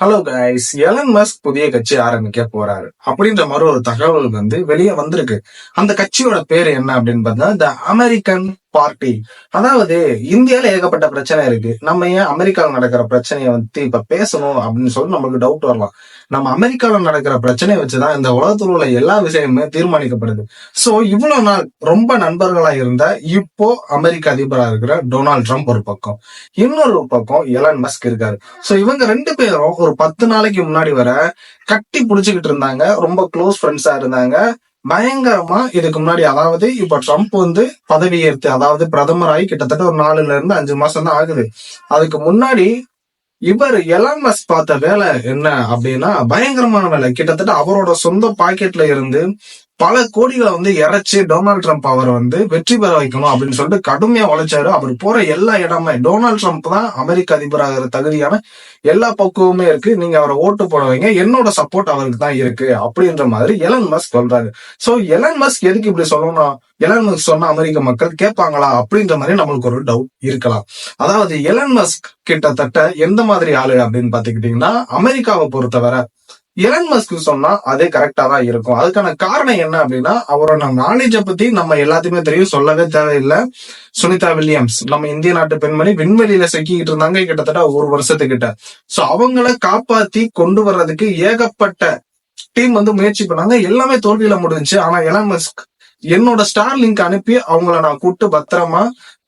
Hello guys Elon Musk புதிய கட்சி ஆரம்பிக்க போறாரு. அப்படின்ற மாதிரி ஒரு தகவல் வந்து வெளியே வந்திருக்கு. அந்த கட்சியோட பேர் என்ன அப்படின்னு பார்த்தா த அமெரிக்கன் பார்ட்டி. அதாவது இந்தியால ஏகப்பட்ட பிரச்சனை இருக்கு. நம்ம ஏன் அமெரிக்காவில் நடக்கிற பிரச்சனையை வந்து இப்ப பேசணும் அப்படின்னு சொல்லி நம்மளுக்கு டவுட் வரலாம். நம்ம அமெரிக்காவில் நடக்கிற பிரச்சனையை வச்சுதான் இந்த உலகத்தில் உள்ள எல்லா விஷயமுமே தீர்மானிக்கப்படுது. சோ இவ்வளவு நாள் ரொம்ப நண்பர்களா இருந்த இப்போ அமெரிக்க அதிபரா இருக்கிற டொனால்ட் ட்ரம்ப் ஒரு பக்கம். இன்னொரு பக்கம் எலன் மஸ்க் இருக்காரு. சோ இவங்க ரெண்டு பேரும் ஒரு பத்து நாளைக்கு முன்னாடி வர கட்டி புடிச்சுக்கிட்டு இருந்தாங்க. ரொம்ப க்ளோஸ் ஃப்ரெண்ட்ஸா இருந்தாங்க. பயங்கரமா இதுக்கு முன்னாடி அதாவது இப்ப ட்ரம்ப் வந்து பதவி ஏற்று அதாவது பிரதமராகி கிட்டத்தட்ட ஒரு நாலுல இருந்து அஞ்சு மாசம் தான் ஆகுது. அதுக்கு முன்னாடி இவர் எலான் மஸ்க் பார்த்த வேலை என்ன அப்படின்னா பயங்கரமான வேலை. கிட்டத்தட்ட அவரோட சொந்த பாக்கெட்ல இருந்து பல கோடிகளை வந்து இறைச்சி டொனால்ட் ட்ரம்ப் அவரை வந்து வெற்றி பெற வைக்கணும் அப்படின்னு சொல்லிட்டு கடுமையா உழைச்சாரு. அவர் போற எல்லா இடமே டொனால்ட் ட்ரம்ப் தான் அமெரிக்க அதிபராகிற தகுதியான எல்லா பக்குவமே இருக்கு. நீங்க அவரை ஓட்டு போட வைங்க. என்னோட சப்போர்ட் அவருக்கு தான் இருக்கு அப்படின்ற மாதிரி எலன் மஸ்க் சொல்றாரு. சோ எலன் மஸ்க் எதுக்கு இப்படி சொல்லணும் எலன் மஸ்க் சொன்னா அமெரிக்க மக்கள் கேட்பாங்களா அப்படின்ற மாதிரி நம்மளுக்கு ஒரு டவுட் இருக்கலாம். அதாவது எலன் மஸ்க் கிட்டத்தட்ட எந்த மாதிரி ஆளு அப்படின்னு பாத்துக்கிட்டீங்கன்னா அமெரிக்காவை பொறுத்தவரை எலன் மஸ்க்கு சொன்னா அதே கரெக்டா தான் இருக்கும். அதுக்கான காரணம் என்ன அப்படின்னா அவரோட நாலேஜ பத்தி நம்ம எல்லாத்தையுமே தெரியும் சொல்லவே தேவையில்லை. சுனிதா வில்லியம்ஸ் நம்ம இந்திய நாட்டு பெண்மணி விண்வெளியில சிக்கிக்கிட்டு இருந்தாங்க கிட்டத்தட்ட ஒரு வருஷத்துக்கிட்ட. சோ அவங்கள காப்பாத்தி கொண்டு வர்றதுக்கு ஏகப்பட்ட டீம் வந்து முயற்சி பண்ணாங்க. எல்லாமே தோல்வியில முடிஞ்சுச்சு. ஆனா எலன் மஸ்க் என்னோட ஸ்டார் லிங்க் அனுப்பி அவங்கள நான் கூப்பிட்டு பத்திரமா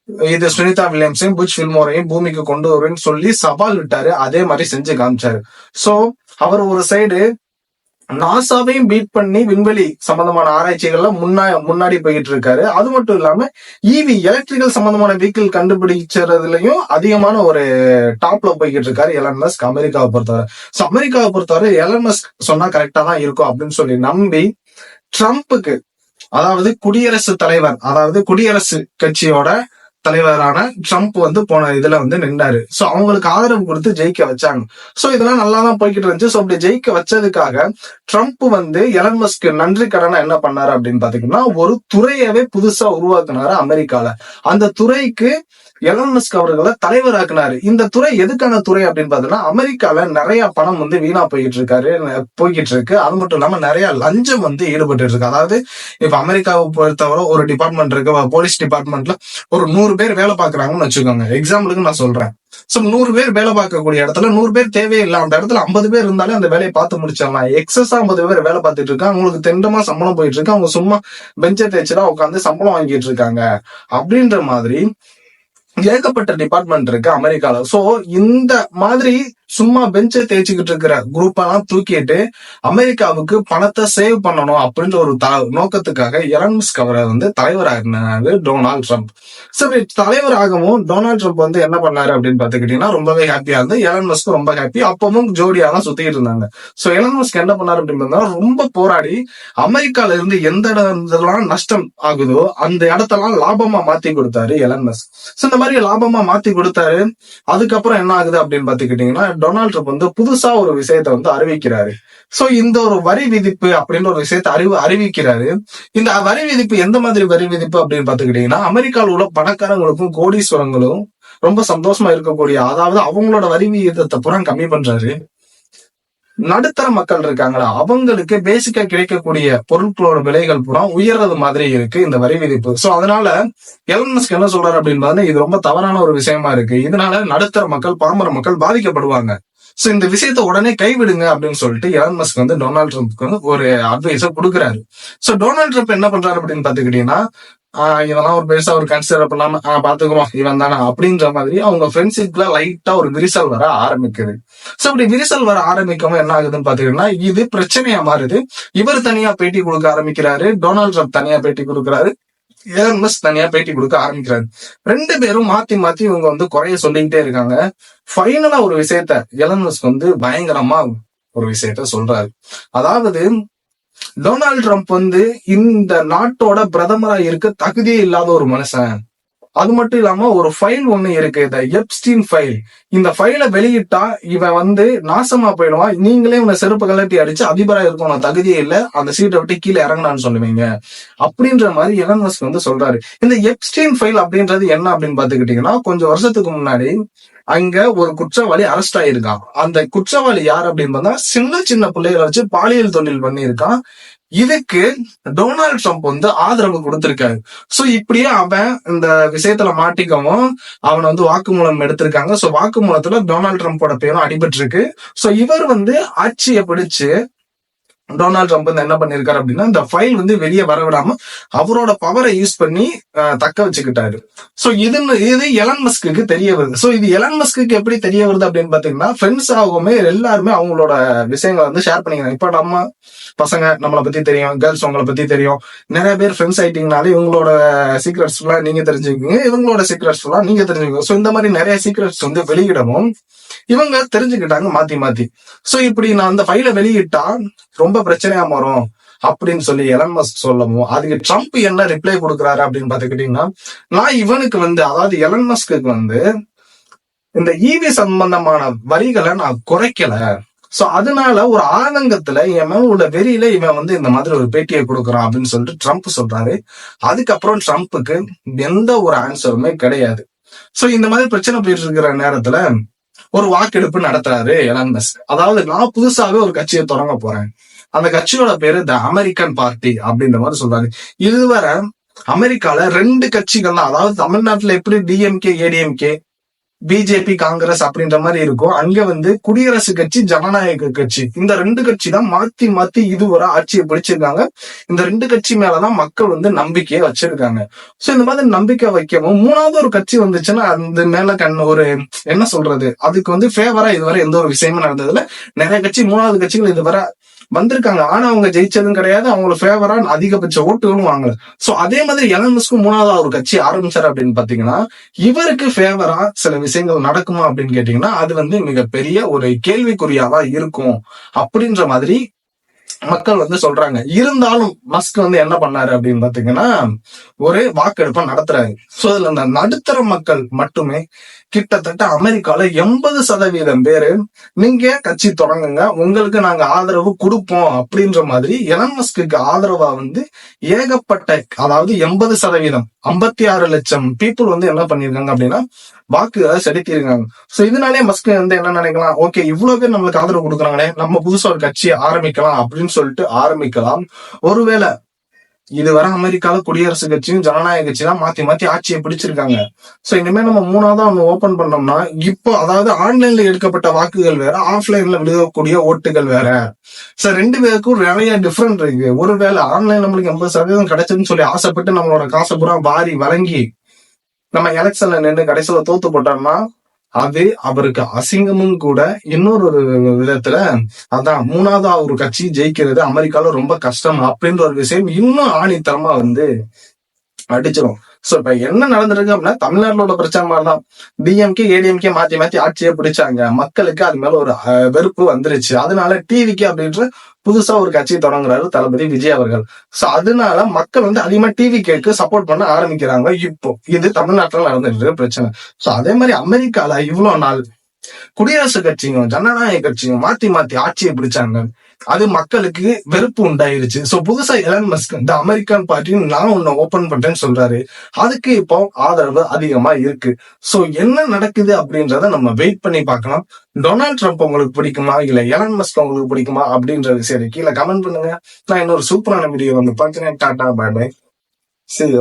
இது சுனிதா வில்லியம்ஸையும் புஜ் ஃபில்மோரையும் பூமிக்கு கொண்டு வருவேன்னு சொல்லி சவால் விட்டாரு. அதே மாதிரி செஞ்சு காமிச்சாரு. சோ அவர் ஒரு சைடு நாசாவையும் பீட் பண்ணி விண்வெளி சம்பந்தமான ஆராய்ச்சிகள்ல முன்னா முன்னாடி போயிட்டு இருக்காரு அது மட்டும் இல்லாம இவி எலக்ட்ரிக்கல் சம்பந்தமான வெஹிக்கிள் கண்டுபிடிச்சதுலயும் அதிகமான ஒரு டாப்ல போய்கிட்டு இருக்காரு எலன் மஸ்க் அமெரிக்காவை பொறுத்தவரை. அமெரிக்காவை பொறுத்தவரை எலன் மஸ்க் சொன்னா கரெக்டா தான் இருக்கும் அப்படின்னு சொல்லி நம்பி ட்ரம்ப்புக்கு அதாவது குடியரசு தலைவர் அதாவது குடியரசு கட்சியோட தலைவரான ட்ரம்ப் வந்து போன இதுல வந்து நின்றாரு சோ அவங்களுக்கு ஆதரவு கொடுத்து ஜெயிக்க வச்சாங்க. சோ இதெல்லாம் நல்லா தான் போய்கிட்டு இருந்துச்சு. சோ அப்படி ஜெயிக்க வச்சதுக்காக ட்ரம்ப் வந்து எலன் மஸ்க் நன்றி கடனா என்ன பண்ணாரு அப்படின்னு பாத்தீங்கன்னா ஒரு துறையவே புதுசா உருவாக்குனாரு அமெரிக்கால. அந்த துறைக்கு எலன் மஸ்க் அவர்களை தலைவராக்குனாரு. இந்த துறை எதுக்கான துறை அப்படின்னு பாத்தீங்கன்னா அமெரிக்கால நிறைய பணம் வந்து வீணா போய்கிட்டு இருக்காரு போய்கிட்டு இருக்கு அது மட்டும் இல்லாம நிறைய லஞ்சம் வந்து ஈடுபட்டு இருக்கு அதாவது இப்ப அமெரிக்காவை பொறுத்தவரை ஒரு டிபார்ட்மெண்ட் இருக்கு போலீஸ் டிபார்ட்மெண்ட்ல ஒரு நூறு பேர் வேலை பாக்குறாங்கன்னு வச்சுக்கோங்க. எக்ஸாம்பிளுக்கு நான் சொல்றேன். சோ நூறு பேர் வேலை பார்க்கக்கூடிய இடத்துல நூறு பேர் தேவையில்லை அந்த இடத்துல ஐம்பது பேர் இருந்தாலே அந்த வேலையை பார்த்து முடிச்சிடலாம். எக்ஸஸ் ஐம்பது பேர் வேலை பார்த்துட்டு இருக்காங்க. அவங்களுக்கு தெண்டமா சம்பளம் போயிட்டு இருக்கு அவங்க சும்மா பெஞ்சை தேய்ச்சுதான் உட்காந்து சம்பளம் வாங்கிட்டு இருக்காங்க. அப்படின்ற மாதிரி ஏகப்பட்ட டிபார்ட்மெண்ட் இருக்கு அமெரிக்கால. சோ இந்த மாதிரி சும்மா பெஞ்சை தேய்ச்சிக்கிட்டு இருக்கிற குரூப் எல்லாம் தூக்கிட்டு அமெரிக்காவுக்கு பணத்தை சேவ் பண்ணணும் அப்படின்ற ஒரு த நோக்கத்துக்காக எலன்மஸ்க் அவரை வந்து தலைவராகினாரு டொனால்ட் ட்ரம்ப். சரி தலைவராகவும் டொனால்ட் ட்ரம்ப் வந்து என்ன பண்ணாரு அப்படின்னு பாத்துக்கிட்டீங்கன்னா ரொம்பவே ஹாப்பியா இருந்து எலன் ரொம்ப ஹாப்பி அப்பவும் ஜோடியா தான் சுத்திட்டு இருந்தாங்க. சோ எலன்மஸ்க் என்ன பண்ணாரு அப்படின்னு ரொம்ப போராடி அமெரிக்கால இருந்து எந்த இடத்துலாம் நஷ்டம் ஆகுதோ அந்த இடத்தெல்லாம் லாபமா மாத்தி கொடுத்தாரு எலன்மஸ்க் சோ இந்த மாதிரி லாபமா மாத்தி கொடுத்தாரு அதுக்கப்புறம் என்ன ஆகுது அப்படின்னு பாத்துக்கிட்டீங்கன்னா டொனால்ட் ட்ரம்ப் வந்து புதுசா ஒரு விஷயத்த வந்து அறிவிக்கிறாரு. சோ இந்த ஒரு வரி விதிப்பு அப்படின்ற ஒரு விஷயத்த அறிவு அறிவிக்கிறாரு. இந்த வரி விதிப்பு எந்த மாதிரி வரி விதிப்பு அப்படின்னு பாத்துக்கிட்டீங்கன்னா அமெரிக்காவில் உள்ள பணக்காரங்களுக்கும் கோடீஸ்வரங்களும் ரொம்ப சந்தோஷமா இருக்கக்கூடிய அதாவது அவங்களோட வரி விகிதத்தை புறம் கம்மி பண்றாரு. நடுத்தர மக்கள் இருக்காங்களா? அவங்களுக்கு பேசிக்கா கிடைக்கக்கூடிய பொருட்களோட விலைகள் பூரா உயர்றது மாதிரி இருக்கு இந்த வரி விதிப்பு. சோ அதனால எலன்மஸ்க் என்ன சொல்றாரு அப்படின்னு இது ரொம்ப தவறான ஒரு விஷயமா இருக்கு. இதனால நடுத்தர மக்கள் பாமர மக்கள் பாதிக்கப்படுவாங்க. சோ இந்த விஷயத்த உடனே கைவிடுங்க அப்படின்னு சொல்லிட்டு எலன் மஸ்க் வந்து டொனால்ட் ட்ரம்ப்க்கு வந்து ஒரு அட்வைஸ கொடுக்குறாரு. சோ டொனால்ட் ட்ரம்ப் என்ன பண்றாரு அப்படின்னு பாத்துக்கிட்டீங்கன்னா இதெல்லாம் ஒரு பெருசா ஒரு கன்சிடர் பண்ணாம ஆஹ் பாத்துக்கிறோம் இவன் தானே அப்படின்ற மாதிரி அவங்க ஃப்ரெண்ட்ஷிப்ல லைட்டா ஒரு விரிசல் வர ஆரம்பிக்குது. சோ அப்படி விரிசல் வர ஆரம்பிக்கவும் என்ன ஆகுதுன்னு பாத்தீங்கன்னா இது பிரச்சனையா மாறுது. இவர் தனியா பேட்டி கொடுக்க ஆரம்பிக்கிறாரு. டொனால்ட் ட்ரம்ப் தனியா பேட்டி கொடுக்குறாரு. ஏலன் தனியா பேட்டி கொடுக்க ஆரம்பிக்கிறாரு. ரெண்டு பேரும் மாத்தி மாத்தி இவங்க வந்து குறைய சொல்லிக்கிட்டே இருக்காங்க. ஃபைனலா ஒரு விஷயத்த எலன் மஸ்க் வந்து பயங்கரமா ஒரு விஷயத்த சொல்றாரு. அதாவது டொனால்ட் ட்ரம்ப் வந்து இந்த நாட்டோட பிரதமரா இருக்க தகுதியே இல்லாத ஒரு மனுஷன். அது மட்டும் இல்லாம ஒரு ஃபைல் ஒண்ணு இருக்கு இந்த எப்ஸ்டீன் ஃபைல் இந்த ஃபைலை வெளியிட்டா இவன் வந்து நாசமா போயிடுவான். நீங்களே உன செருப்பு கலட்டி அடிச்சு அதிபரா இருக்கணும் தகுதியே இல்ல. அந்த சீட்டை விட்டு கீழே இறங்கினான்னு சொல்லுவீங்க. அப்படின்ற மாதிரி எலன் மஸ்க் வந்து சொல்றாரு. இந்த எப்ஸ்டீன் ஃபைல் அப்படின்றது என்ன அப்படின்னு பாத்துக்கிட்டீங்கன்னா கொஞ்சம் வருஷத்துக்கு முன்னாடி அங்க ஒரு குற்றவாளி அரெஸ்ட் ஆயிருக்கான் அந்த குற்றவாளி யார் அப்படின்னு பார்த்தா சின்ன சின்ன பிள்ளைகளை வச்சு பாலியல் தொழில் பண்ணியிருக்கான் இதுக்கு டொனால்ட் ட்ரம்ப் வந்து ஆதரவு கொடுத்திருக்காரு. சோ இப்படியே அவன் இந்த விஷயத்துல மாட்டிக்கவும் அவனை வந்து வாக்குமூலம் எடுத்திருக்காங்க. சோ வாக்குமூலத்துல டொனால்ட் ட்ரம்ப்போட பேரும் அடிபட்டு இருக்கு சோ இவர் வந்து ஆட்சியை பிடிச்சு டொனால்ட் ட்ரம்ப் வந்து என்ன பண்ணிருக்காரு அப்படின்னா இந்த ஃபைல் வந்து வெளியே வர விடாம அவரோட பவரை யூஸ் பண்ணி தக்க வச்சுக்கிட்டாரு. சோ இது இது எலன் மஸ்க்கு தெரிய வருது. சோ இது எலன் மஸ்க்கு எப்படி தெரிய வருது அப்படின்னு பாத்தீங்கன்னா ஃப்ரெண்ட்ஸ் ஆகவுமே எல்லாருமே அவங்களோட விஷயங்களை வந்து ஷேர் பண்ணிக்கிறாங்க. இப்ப நம்ம பசங்க நம்மளை பத்தி தெரியும் கேர்ள்ஸ் உங்களை பத்தி தெரியும். நிறைய பேர் ஃப்ரெண்ட்ஸ் ஆயிட்டீங்கனாலே இவங்களோட சீக்ரெட்ஸ் எல்லாம் நீங்க தெரிஞ்சுக்கீங்க இவங்களோட சீக்ரெட்ஸ் எல்லாம் நீங்க தெரிஞ்சுக்கோங்க ஸோ இந்த மாதிரி நிறைய சீக்ரெட்ஸ் வந்து வெளியிடவும் இவங்க தெரிஞ்சுக்கிட்டாங்க மாத்தி மாத்தி. சோ இப்படி நான் அந்த ஃபைலை வெளியிட்டா ரொம்ப பிரச்சனையா மாறும் அப்படின்னு சொல்லி எலன் மஸ்க் சொல்லவும். அதுக்கு ட்ரம்ப் என்ன ரிப்ளை கொடுக்குறாரு அப்படின்னு பாத்துக்கிட்டீங்கன்னா நான் இவனுக்கு வந்து அதாவது எலன் மஸ்க்கு வந்து இந்த ஈவி சம்பந்தமான வரிகளை நான் குறைக்கல. சோ அதனால ஒரு ஆதங்கத்துல இவன் உள்ள வெறியில இவன் வந்து இந்த மாதிரி ஒரு பேட்டியை கொடுக்குறான் அப்படின்னு சொல்லிட்டு ட்ரம்ப் சொல்றாரு. அதுக்கப்புறம் ட்ரம்ப்புக்கு எந்த ஒரு ஆன்சருமே கிடையாது. சோ இந்த மாதிரி பிரச்சனை போயிட்டு இருக்கிற நேரத்துல ஒரு வாக்கெடுப்பு நடத்துறாரு எலான் மஸ்க் அதாவது நான் புதுசாவே ஒரு கட்சியை தொடங்க போறேன். அந்த கட்சியோட பேரு த அமெரிக்கன் பார்ட்டி அப்படின்ற மாதிரி சொல்றாரு. இதுவரை அமெரிக்கால ரெண்டு கட்சிகள் தான் அதாவது தமிழ்நாட்டுல எப்படி டிஎம்கே ஏடிஎம்கே பிஜேபி காங்கிரஸ் அப்படின்ற மாதிரி இருக்கும் அங்க வந்து குடியரசு கட்சி ஜனநாயக கட்சி இந்த ரெண்டு கட்சி தான் மாத்தி மாத்தி இதுவரை ஆட்சியை பிடிச்சிருக்காங்க. இந்த ரெண்டு கட்சி மேலதான் மக்கள் வந்து நம்பிக்கையை வச்சிருக்காங்க. சோ இந்த மாதிரி நம்பிக்கை வைக்கவும் மூணாவது ஒரு கட்சி வந்துச்சுன்னா அந்த மேல கண் ஒரு என்ன சொல்றது அதுக்கு வந்து ஃபேவரா இதுவரை எந்த ஒரு விஷயமும் நடந்ததுல நிறைய கட்சி மூணாவது கட்சிகள் இதுவரை வந்திருக்காங்க. ஆனா அவங்க ஜெயிச்சதும் கிடையாது. அவங்கள ஃபேவரா அதிகபட்ச ஓட்டுகளும் வாங்கல. சோ அதே மாதிரி எலன்மஸ்க்கும் மூணாவது ஒரு கட்சி ஆரம்பிச்சாரு அப்படின்னு பாத்தீங்கன்னா இவருக்கு ஃபேவரா சில விஷயங்கள் நடக்குமா அப்படின்னு கேட்டீங்கன்னா அது வந்து மிகப்பெரிய ஒரு கேள்விக்குறியாவா இருக்கும் அப்படின்ற மாதிரி மக்கள் வந்து சொல்றாங்க. இருந்தாலும் மஸ்க் வந்து என்ன பண்ணாரு அப்படின்னு பாத்தீங்கன்னா ஒரு வாக்கெடுப்பை நடத்துறாரு. சோ அதுல இந்த நடுத்தர மக்கள் மட்டுமே கிட்டத்தட்ட அமெரிக்கால எண்பது சதவீதம் பேரு நீங்க கட்சி தொடங்குங்க உங்களுக்கு நாங்க ஆதரவு கொடுப்போம் அப்படின்ற மாதிரி எலன் ஆதரவா வந்து ஏகப்பட்ட அதாவது எண்பது சதவீதம் ஐம்பத்தி ஆறு லட்சம் பீப்புள் வந்து என்ன பண்ணிருக்காங்க அப்படின்னா வாக்குகளை செலுத்தியிருக்காங்க. சோ இதனாலே மஸ்க் வந்து என்ன நினைக்கலாம்? ஓகே இவ்வளவு பேர் நம்மளுக்கு ஆதரவு கொடுக்குறாங்களே நம்ம புதுசா ஒரு கட்சி ஆரம்பிக்கலாம் அப்படின்னு சொல்லிட்டு ஆரம்பிக்கலாம். ஒருவேளை இதுவரை அமெரிக்கால குடியரசு கட்சியும் ஜனநாயக கட்சி தான் மாத்தி மாத்தி ஆட்சியை பிடிச்சிருக்காங்க. சோ இனிமே நம்ம மூணாவதா ஒண்ணு ஓபன் பண்ணோம்னா இப்போ அதாவது ஆன்லைன்ல எடுக்கப்பட்ட வாக்குகள் வேற ஆஃப்லைன்ல விழுகக்கூடிய ஓட்டுகள் வேற. சோ ரெண்டு பேருக்கும் நிறைய டிஃபரெண்ட் இருக்கு. ஒருவேளை ஆன்லைன் நம்மளுக்கு எண்பது சதவீதம் கிடைச்சதுன்னு சொல்லி ஆசைப்பட்டு நம்மளோட காசை பூரா வாரி வழங்கி நம்ம எலெக்ஷன்ல நின்று கடைசியில தோத்து போட்டோம்னா அது அவருக்கு அசிங்கமும் கூட இன்னொரு விதத்துல அதான் மூணாவது ஒரு கட்சி ஜெயிக்கிறது அமெரிக்கால ரொம்ப கஷ்டம் அப்படின்ற ஒரு விஷயம் இன்னும் ஆணித்தரமா வந்து அடிச்சிடும் சோ இப்ப என்ன நடந்திருக்கு அப்படின்னா தமிழ்நாட்டுல உள்ள பிரச்சனை மாதிரிதான். டிஎம்கே ஏடிஎம்கே மாத்தி மாத்தி ஆட்சியை பிடிச்சாங்க. மக்களுக்கு அது மேல ஒரு அஹ், வெறுப்பு வந்துருச்சு. அதனால டிவிக்கு அப்படின்ற புதுசா ஒரு கட்சி தொடங்குறாரு தளபதி விஜய் அவர்கள். சோ அதனால மக்கள் வந்து அதிகமா டிவி கேக்கு சப்போர்ட் பண்ண ஆரம்பிக்கிறாங்க இப்போ. இது தமிழ்நாட்டுல நடந்துட்டு பிரச்சனை. சோ அதே மாதிரி அமெரிக்கால இவ்வளவு நாள் குடியரசு கட்சியும் ஜனநாயக கட்சியும் மாத்தி மாத்தி ஆட்சியை பிடிச்சாங்க. அது மக்களுக்கு வெறுப்பு உண்டாயிருச்சு. சோ புதுசா எலன் மஸ்க் இந்த அமெரிக்கன் பார்ட்டின்னு நான் ஒன்னு ஓபன் பண்றேன்னு சொல்றாரு. அதுக்கு இப்போ ஆதரவு அதிகமா இருக்கு. சோ என்ன நடக்குது அப்படின்றத நம்ம வெயிட் பண்ணி பார்க்கலாம். டொனால்ட் ட்ரம்ப் உங்களுக்கு பிடிக்குமா? இல்ல எலன் மஸ்க் உங்களுக்கு பிடிக்குமா? அப்படின்ற விஷயத்தை கீழே கமெண்ட் பண்ணுங்க. நான் இன்னொரு சூப்பரான வீடியோ வந்து பார்க்கிறேன். டாடா பாய் பாய் சரி